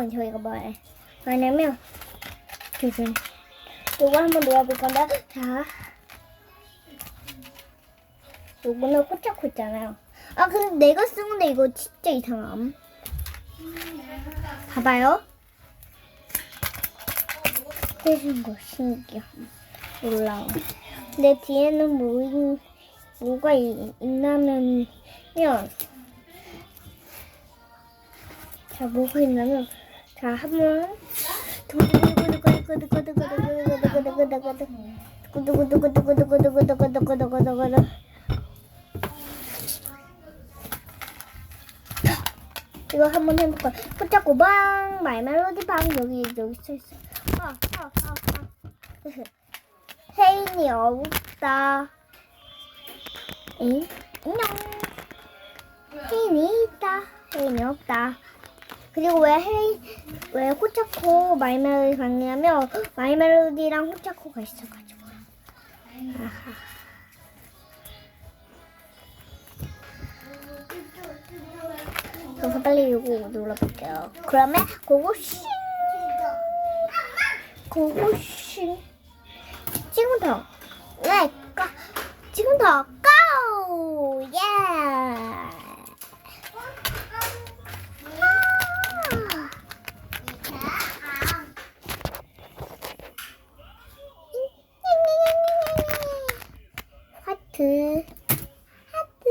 한번 저희가 뭐해? 왜냐면 지금 요거 한번 놓아볼 건데 자. 요거는 꽂자고 있잖아요. 아 근데 내가 쓰는데 이거 진짜 이상함. 봐봐요. 해준 거 신기해 올라와 내 뒤에는 뭐, 뭐가 있냐면 자 뭐가 있냐면 자, 한번 이거 한번 해볼까? 포착고 방 말멜로디 방 여기 여기 써 있어. 아, 아, 아, 아. 세인이 없다. 에이, 안녕. 세인이 있다. 세인이 없다. 그리고 왜 헤이 왜 호차코 말멜로디 방이냐면 말멜로디랑 호차코가 있어가지고. 그래서 빨리 이거 눌러볼게요. 그러면 고고싱 고고싱 지금부터 렛고 지금부터 하트 하트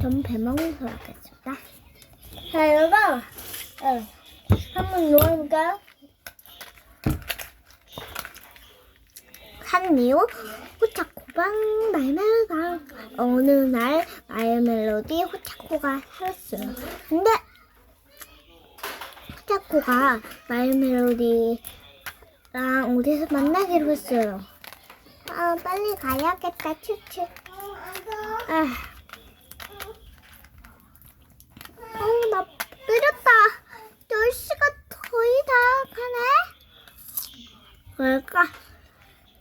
전 배먹어서 하겠습니다. 자, 이거 어, 한번 누워볼까요? 한미호 호차코방 말멜로디랑 어느 날 말멜로디 호차코가 살았어요. 근데 호차코가 말멜로디 랑 어디서 만나기로 했어요. 아, 빨리 가야겠다, 추추. 아. 어, 나 느렸다. 10시가 거의 다 가네. 뭘까?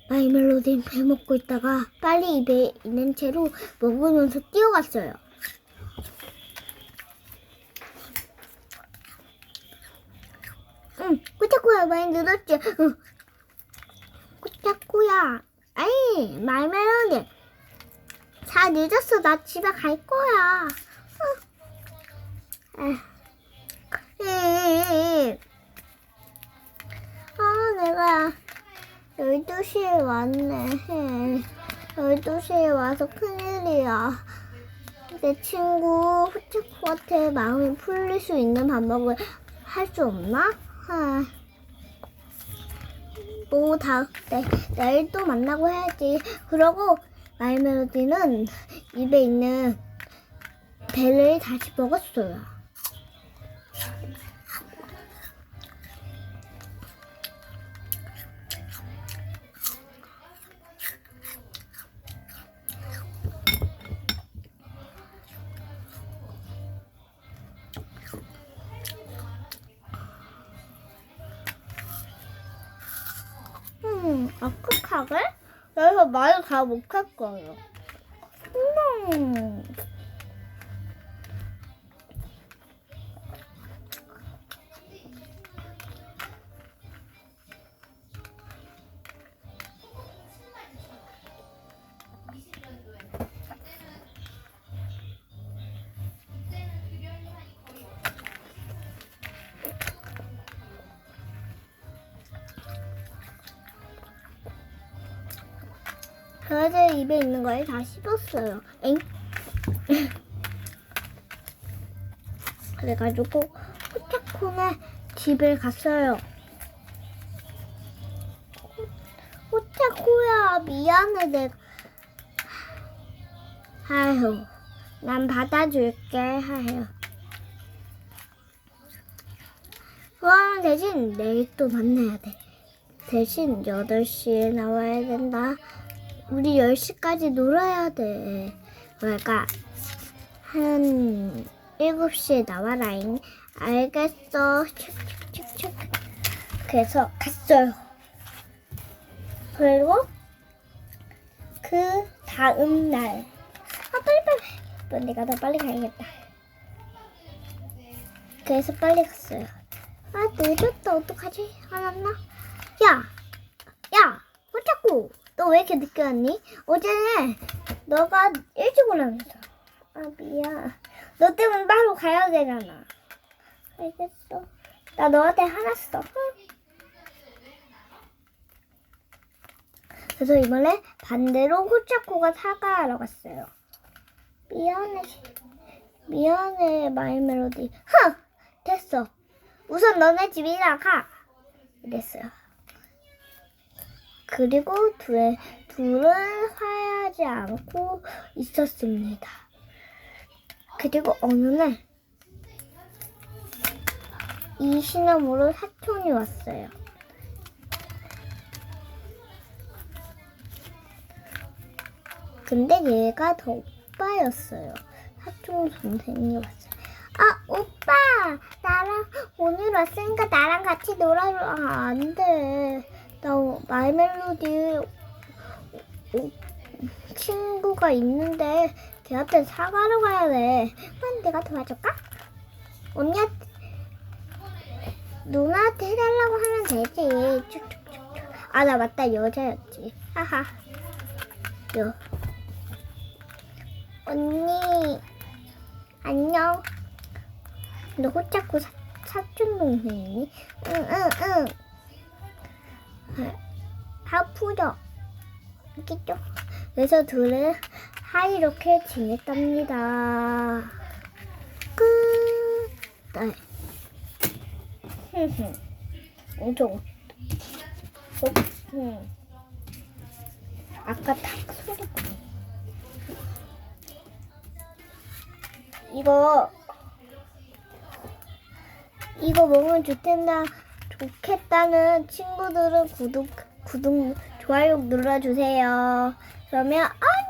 마이 멜로디는 배 먹고 있다가 빨리 입에 있는 채로 먹으면서 뛰어갔어요. 응, 꾸차꾸야 많이 늦었지? 응. 아이, 마이 멜로디. 다 늦었어. 나 집에 갈 거야. 응. 에. 아, 내가 12시에 왔네. 12시에 와서 큰일이야. 내 친구 후치코한테 마음이 풀릴 수 있는 방법을 할 수 없나? 아. 뭐, 다, 내, 내일 또 만나고 해야지. 그러고, 마이 멜로디는 입에 있는 배를 다시 먹었어요. 음, 아크하게? 그래서 말을 다 거예요. 음. 그래서 입에 있는 걸다 씹었어요. 엥? 그래가지고 호차코네 집에 갔어요. 호차코야 미안해 내가 아휴 난 받아줄게 하요. 그럼 대신 내일 또 만나야 돼. 대신 8시에 나와야 된다. 우리 10시까지 놀아야 돼. 그러니까 한 7시에 나와라잉. 알겠어. 축축축축. 그래서 갔어요. 그리고 그 다음 날. 아, 빨리 빨리. 그럼 내가 더 빨리 가야겠다. 그래서 빨리 갔어요. 아 늦었다 어떡하지? 화났나? 야, 야, 호자꾸 너 왜 이렇게 늦게 왔니? 어제 너가 일찍 오라면서. 아 미안. 너 때문에 바로 가야 되잖아. 알겠어. 나 너한테 화났어. 응. 그래서 이번에 반대로 호자꾸가 사과하러 갔어요. 미안해. 미안해, 마이 멜로디. 흥! 됐어. 우선 너네 집이나 가. 이랬어요. 그리고 둘, 둘은 화해하지 않고 있었습니다. 그리고 어느 날, 이 시나무로 사촌이 왔어요. 근데 얘가 더 오빠였어요. 사촌 선생이 왔어요. 아, 오빠! 나랑 오늘 왔으니까 나랑 같이 놀아줘. 아, 안 돼. 나 오- 마이멜로디 오- 친구가 있는데 걔한테 사과하러 가야 돼. 그럼 내가 도와줄까? 언니한테 누나한테 해달라고 하면 되지. 쭉쭉쭉쭉. 아, 나 맞다. 여자였지. 하하. 여. 언니, 안녕. 너 호자꾸 사, 사촌 동생이니? 응, 응, 응. 하프죠. 알겠죠? 그래서 둘은 사이좋게 지냈답니다. 끝. 네. 엄청. 음. 아까 탁 소리. 이거 이거 먹으면 좋겠다 좋겠다는 친구들은 구독 구독 좋아요 눌러주세요. 그러면 안녕.